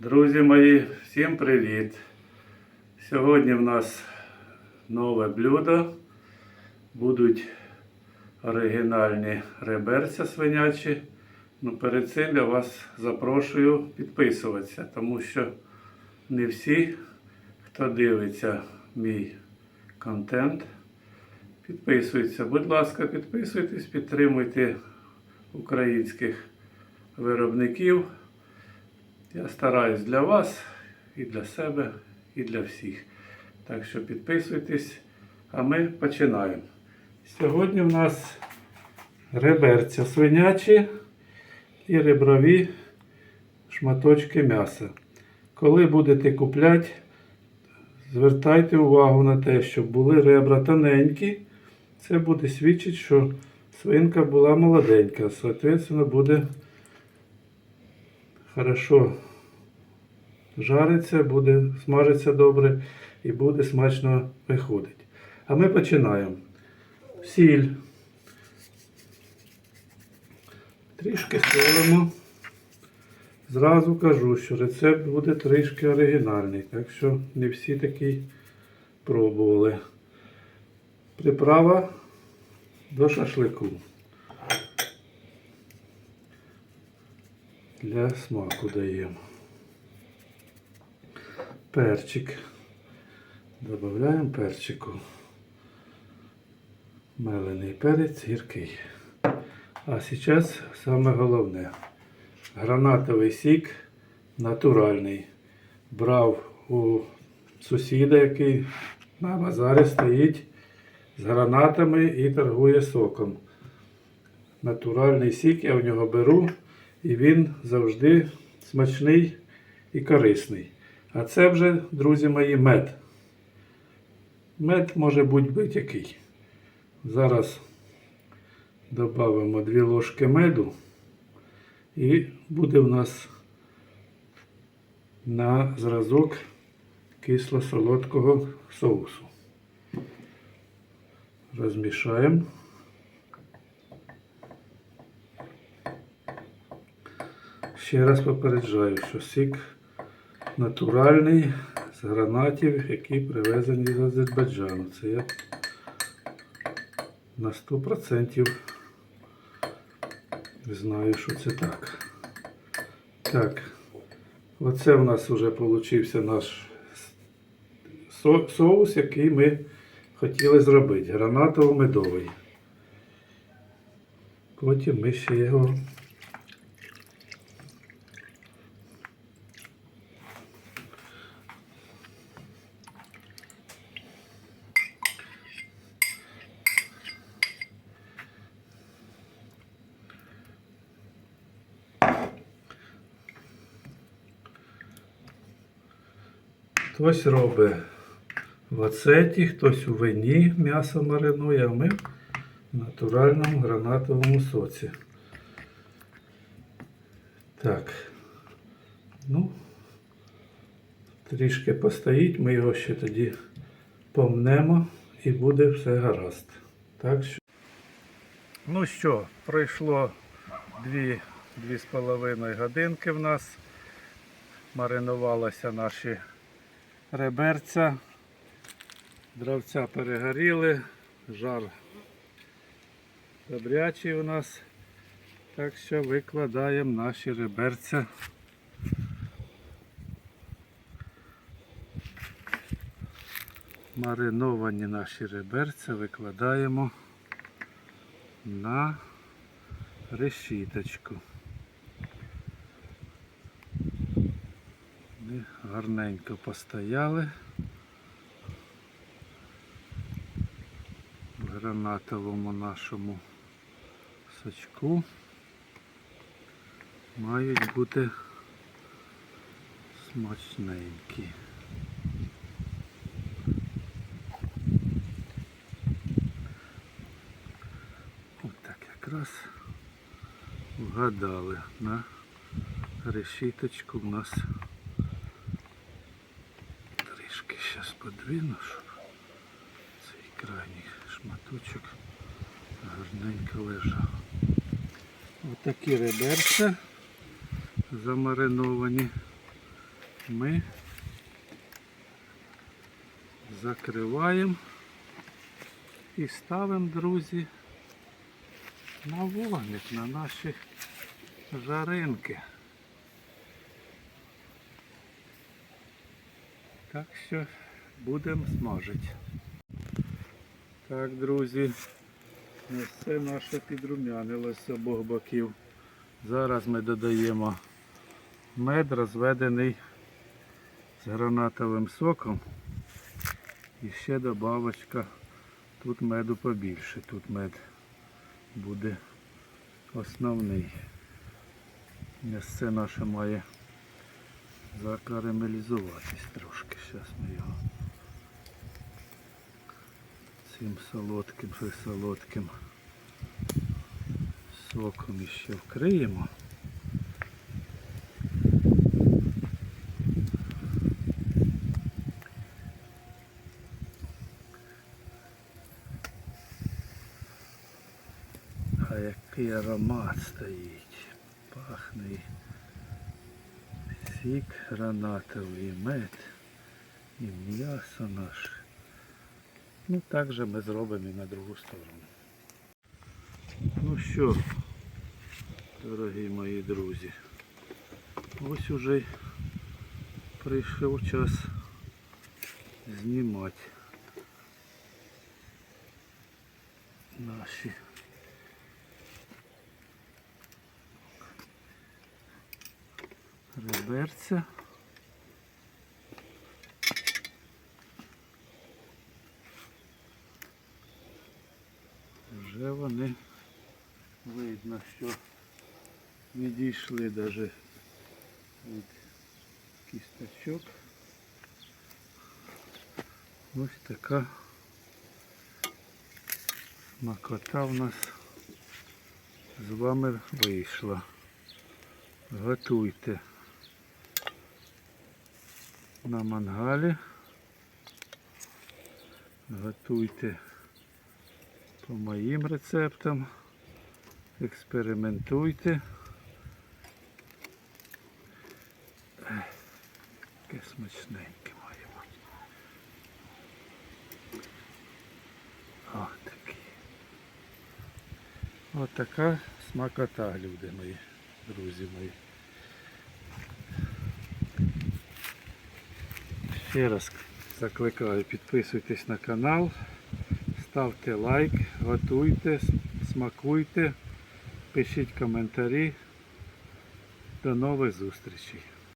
Друзі мої, всім привіт! Сьогодні в нас нове блюдо. Будуть оригінальні реберця свинячі. Ну, перед цим я вас запрошую підписуватися, тому що не всі, хто дивиться мій контент, підписуються. Будь ласка, підписуйтесь, підтримуйте українських виробників. Я стараюсь для вас і для себе, і для всіх. Так що підписуйтесь, а ми починаємо. Сьогодні в нас реберця свинячі і реброві шматочки м'яса. Коли будете купляти, звертайте увагу на те, щоб були ребра тоненькі. Це буде свідчити, що свинка була молоденька. Соответственно, буде хорошо жариться, буде смажиться добре і буде смачно виходити. А ми починаємо. Сіль. Трішки солимо. Зразу кажу, що рецепт буде трішки оригінальний, так що не всі такі пробували. Приправа до шашлику. Для смаку даємо. Перчик. Добавляємо перчику. Мелений перець гіркий. А зараз саме головне. Гранатовий сік натуральний. Брав у сусіда, який на базарі стоїть з гранатами і торгує соком. Натуральний сік я в нього беру, і він завжди смачний і корисний. А це вже, друзі мої, мед. Мед може бути будь-який. Зараз додамо 2 ложки меду і буде в нас на зразок кисло-солодкого соусу. Розмішаємо. Ще раз попереджаю, що сік натуральний з гранатів, які привезені з Азербайджану. Це я на 100% знаю, що це так. Так, оце в нас вже получився наш со- соус, який ми хотіли зробити. Гранатово-медовий. Потім ми ще його Хтось робить в оцеті, хтось у вині м'ясо маринує, а ми в натуральному гранатовому соці. Так. Ну, трішки постоїть, ми його ще тоді помнемо і буде все гаразд. Так що. Ну що, пройшло дві, дві з половиною годинки в нас. Маринувалися наші реберця. Дравця перегоріли, жар добрячий у нас. Так що викладаємо наші реберця. Мариновані наші реберця викладаємо на решіточку. Вони гарненько постояли. В гранатовому нашому сачку мають бути смачненькі. Отак якраз вгадали на решіточку в нас трішки зараз подвину, щоб цей крайній шматочок гарненько лежав. Отакі реберця замариновані ми закриваємо і ставимо, друзі, на вогник, на наші жаринки. Так що будемо смажити. Так, друзі, все наше підрумянилося з обох боків. Зараз ми додаємо мед розведений з гранатовим соком. І ще добавочка. Тут меду побільше. Тут мед буде основний. М'ясце наше має закарамелізуватись трошки. Зараз ми його цим солодким, солодким соком іще вкриємо. А який аромат стоїть. Пахне сік гранатовий, мед, і м'ясо наше. Ну так же ми зробимо і на другу сторону. Ну що, дорогі мої друзі, ось уже прийшов час знімати наші реберця. Вже вони видно, що відійшли навіть від кісточок. Ось така макота в нас з вами вийшла. Готуйте на мангалі. Готуйте по моїм рецептам. Експериментуйте. Яке смачненьке має бути. О, такі. Ось така смакота, люди мої, друзі мої. Ще раз закликаю, підписуйтесь на канал, ставте лайк, готуйте, смакуйте, пишіть коментарі. До нових зустрічей.